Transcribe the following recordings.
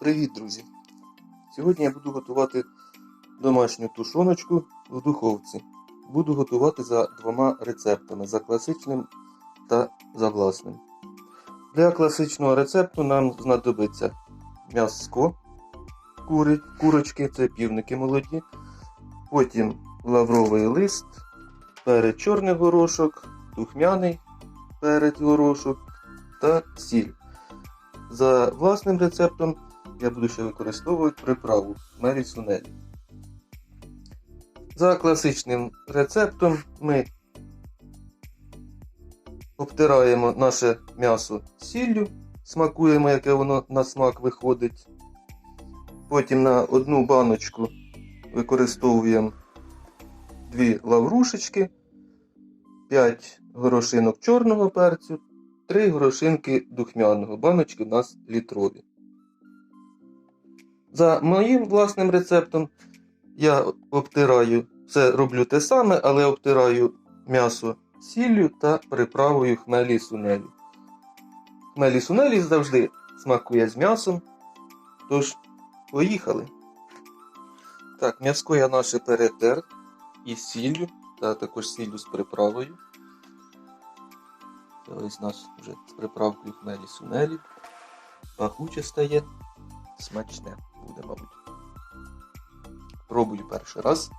Привіт, друзі! Сьогодні я буду готувати домашню тушоночку в духовці. Буду готувати за двома рецептами: за класичним та за власним. Для класичного рецепту нам знадобиться м'яско кури, курочки, це півники молоді, потім лавровий лист, перець чорний горошок, духмяний перець горошок та сіль. За власним рецептом я буду ще використовувати приправу Мері Сунелі. За класичним рецептом ми обтираємо наше м'ясо сіллю, смакуємо, яке воно на смак виходить. Потім на одну баночку використовуємо 2 лаврушечки, 5 горошинок чорного перцю, 3 горошинки духмяного. Баночки у нас літрові. За моїм власним рецептом я обтираю, все роблю те саме, але обтираю м'ясо сіллю та приправою хмелі сунелі. Хмелі сунелі завжди смакує з м'ясом. Тож, поїхали. Так, м'яско я наше перетер із сіллю, та також сіллю з приправою. Ось наш вже з приправкою хмелі сунелі. Пахуче стає, смачне буде, мабуть. Пробую перший раз.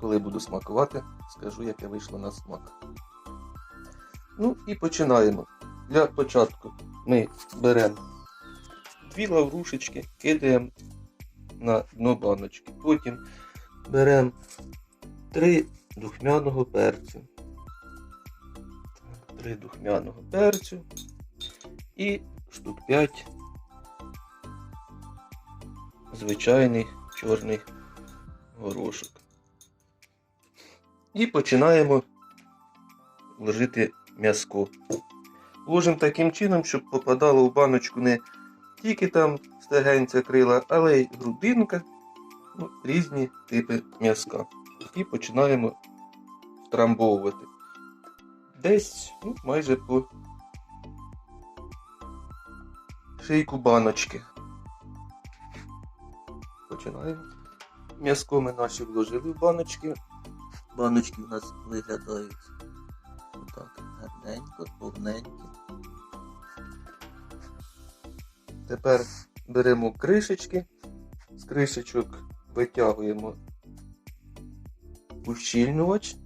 Коли буду смакувати, скажу, яке вийшло на смак. Ну і починаємо. Для початку ми беремо дві лаврушечки, кидаємо на дно баночки. Потім беремо три духмяного перцю. Три духмяного перцю і штук 5 звичайний чорний горошок. І починаємо ложити м'язко. Ложимо таким чином, щоб попадало в баночку не тільки там стегенця крила, але й грудинка, ну, різні типи м'язка. І починаємо втрамбовувати. Десь ну, майже по шийку баночки. Починаємо. М'язко ми наші вложили в баночки. Баночки у нас виглядають отак гарненько, повненько. Тепер беремо кришечки, з кришечок витягуємо ущільнювач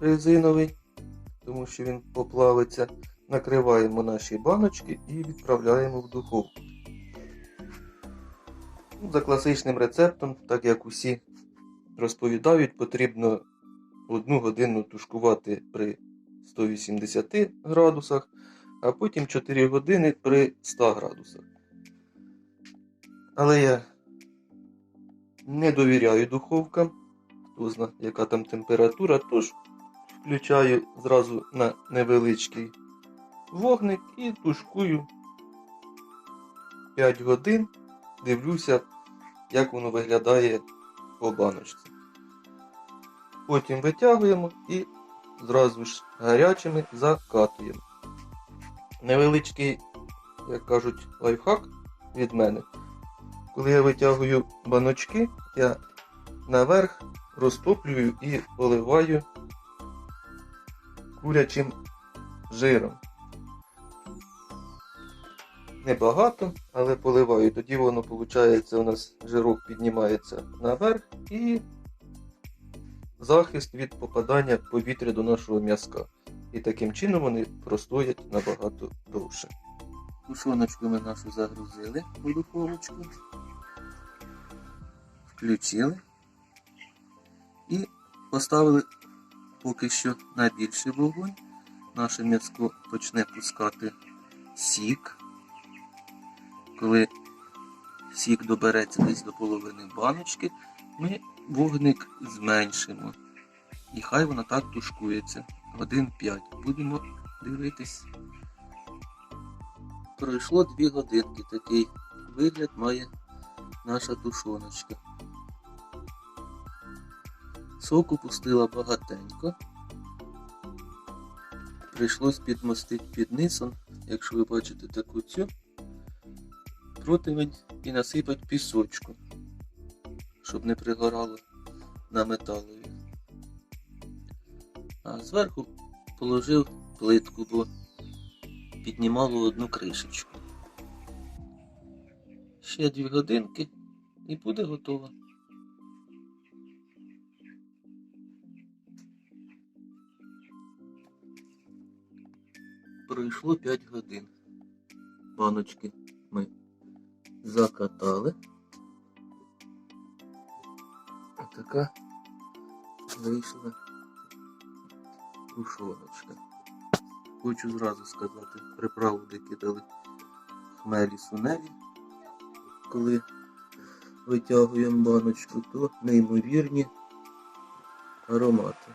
резиновий, тому що він поплавиться. Накриваємо наші баночки і відправляємо в духовку. Ну, За класичним рецептом, так як усі розповідають, потрібно одну годину тушкувати при 180 градусах, а потім 4 години при 100 градусах. Але я не довіряю духовкам, хто знає, яка там температура, тож включаю зразу на невеличкий вогник і тушкую 5 годин, дивлюся, як воно виглядає по баночці. Потім витягуємо і зразу ж гарячими закатуємо. Невеличкий, як кажуть, лайфхак від мене. Коли я витягую баночки, я наверх розтоплюю і поливаю курячим жиром. Небагато, але поливаю. Тоді воно, виходить, у нас жирок піднімається наверх і захист від попадання повітря до нашого м'язка. І таким чином вони простоять набагато довше. Тушоночку ми нашу загрузили у духовочку, включили і поставили поки що на більший вогонь. Наше м'яско почне пускати сік. Коли сік добереться десь до половини баночки, ми вогник зменшимо. І хай вона так тушкується. Годин 5. Будемо дивитись. Пройшло 2 годинки. Такий вигляд має наша тушоночка. Соку пустила багатенько. Прийшлось підмостити під низом якщо ви бачите таку цю, противень і насипати пісочку, щоб не пригорало на металові. А зверху положив плитку, бо піднімало одну кришечку. Ще дві годинки і буде готово. Пройшло 5 годин. Баночки закатали. Така вийшла тушоночка. Хочу зразу сказати, приправу де кидали хмелі сунелі, коли витягуємо баночку, то неймовірні аромати.